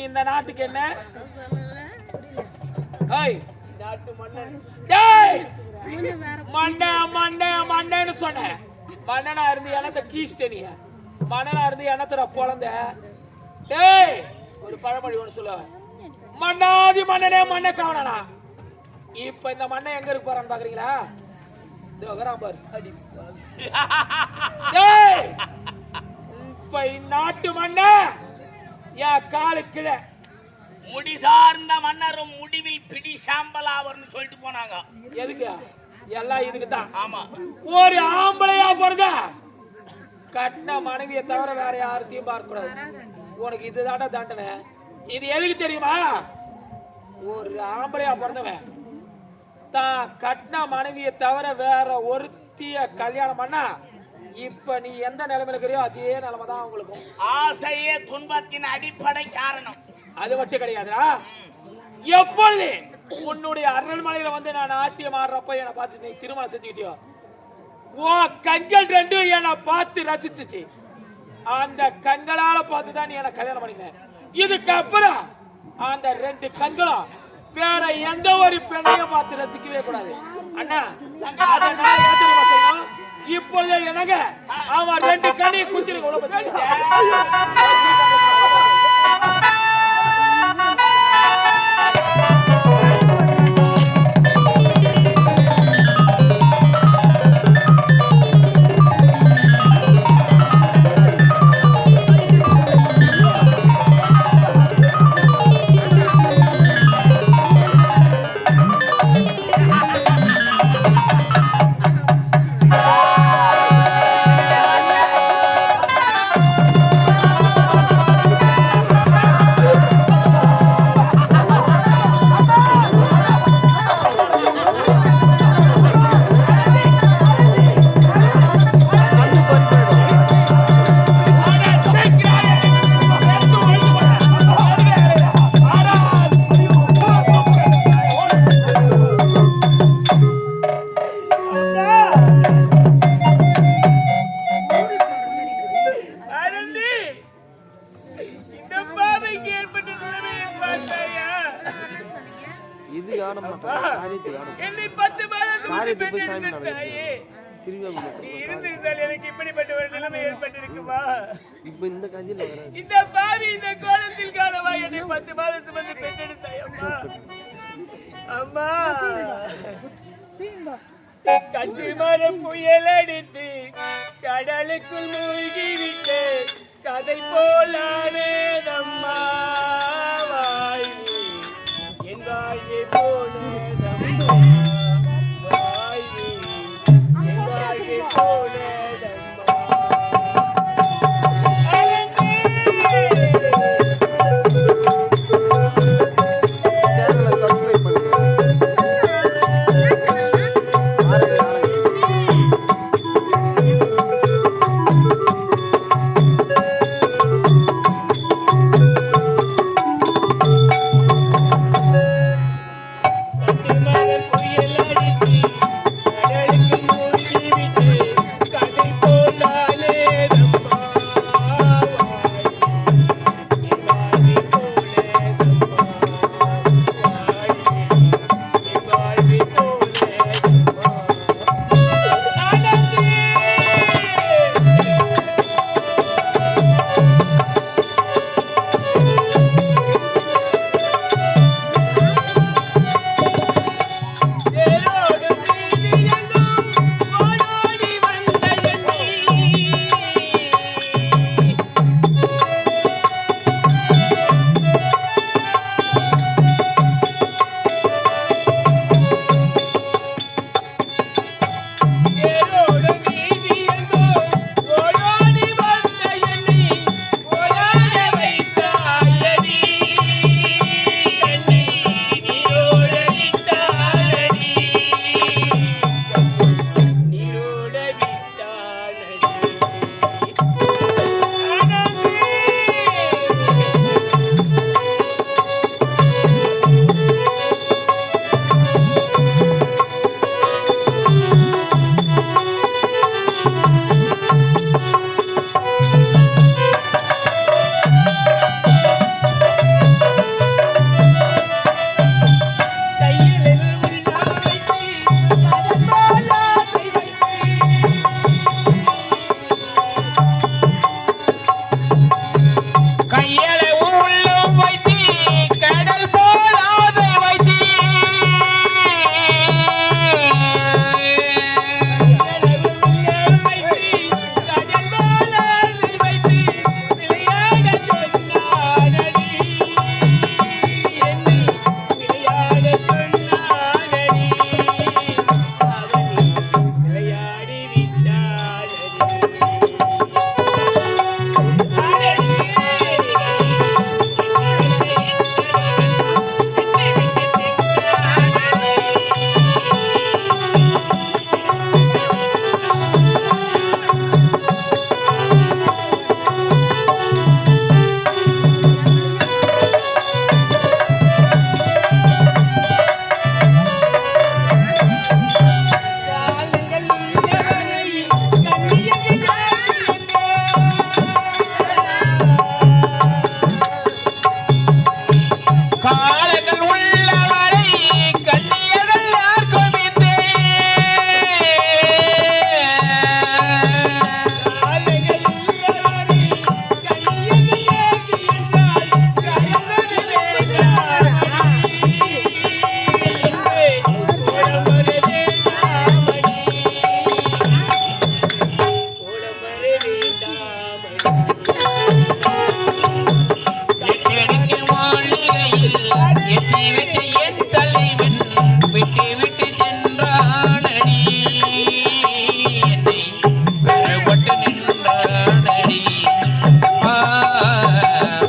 இந்த நாட்டுக்கு என்ன? ஏய். டேய் மண்டைன்னு சொன்ன. மண்ணைன்னு சொன்னேன் மன்னனா இருந்து எனத்த கீஷ்ட நீ. மன்னனா இருந்து எனத்தட பிறந்த டேய் ஒரு பழமொழி ஒன்று சொல்லுவேன் மண்ணாதி மன்னனே மண்ணை காவனா இப்ப இந்த மண்ணை எங்க இருக்கு போறான்னு பாக்குறீங்களா? பாரு. அடி. இப்ப இந்நாட்டு மண்ணை என் காலு கீழே முடி சார்ந்த மன்னரும் முடிவில் பிடி சாம்பலாவர்னு சொல்லிட்டு போனாங்க. எதுக்கு? எல்லாம் இதுக்கு தான் ஆமா. ஒரு ஆம்பளையா பிறந்த கட்டின மனைவியை தவிர வேற யார்த்தையும் பார்க்க கூடாது உனக்கு இதுதான்டா தண்டனை. இது எதுக்கு தெரியுமா? ஒரு ஆம்பளையா பிறந்தவன். தான் கட்டின மனைவியை தவிர வேற ஒருத்திய கல்யாணம் பண்ணா இப்ப நீ எந்த நிலைமையில இருக்கிறியோ அதே நிலைமை தான் அவங்களுக்கும் ஆசையே துன்பத்தின் அடிப்படை காரணம். அது மட்டும் கிடையாதுடா. எப்பொழுது உன்னுடைய அரண்மனையில வந்து நான் நாட்டியம் ஆடுறப்ப என்னை பார்த்து நீ திருமணம் செஞ்சுக்கிட்டியோ? உன் கண்கள் ரெண்டும் என்னை பார்த்து ரசிச்சுச்சு. அந்த கண்களால பார்த்து தான் நீ என்ன கல்யாணம் பண்ணின இதுக்கப்புறம் அந்த ரெண்டு கண்களும் வேற எந்த ஒரு பெண்ணையும் பார்த்து ரசிக்கவே கூடாது. அண்ணா அதனால என்ன என்னங்க ஆமா ரெண்டு கண்ணையும் குத்திருக்க இது காண மாட்டேன் காரியத்தை காண என்னை பத்து காரியத்தை போய் சாமி இருந்திருந்தால் எனக்கு இப்படிப்பட்ட ஒரு நிலைமை ஏற்பட்டிருக்குமா? இப்போ இந்த கதையில் இந்த பாவி இந்த கோலத்தில் காலமா என்னை பத்து மாதம் சுமந்து பெற்றெடுத்தாய் அம்மா. அம்மா. மரம் புயல் அடித்து கடலுக்குள் மூழ்கி விட்டு கதை போலானேதம்மா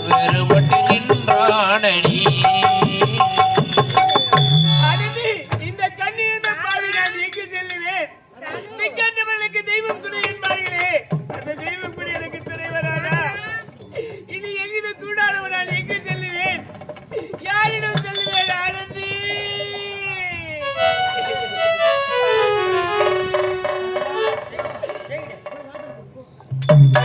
வெறுமட்டி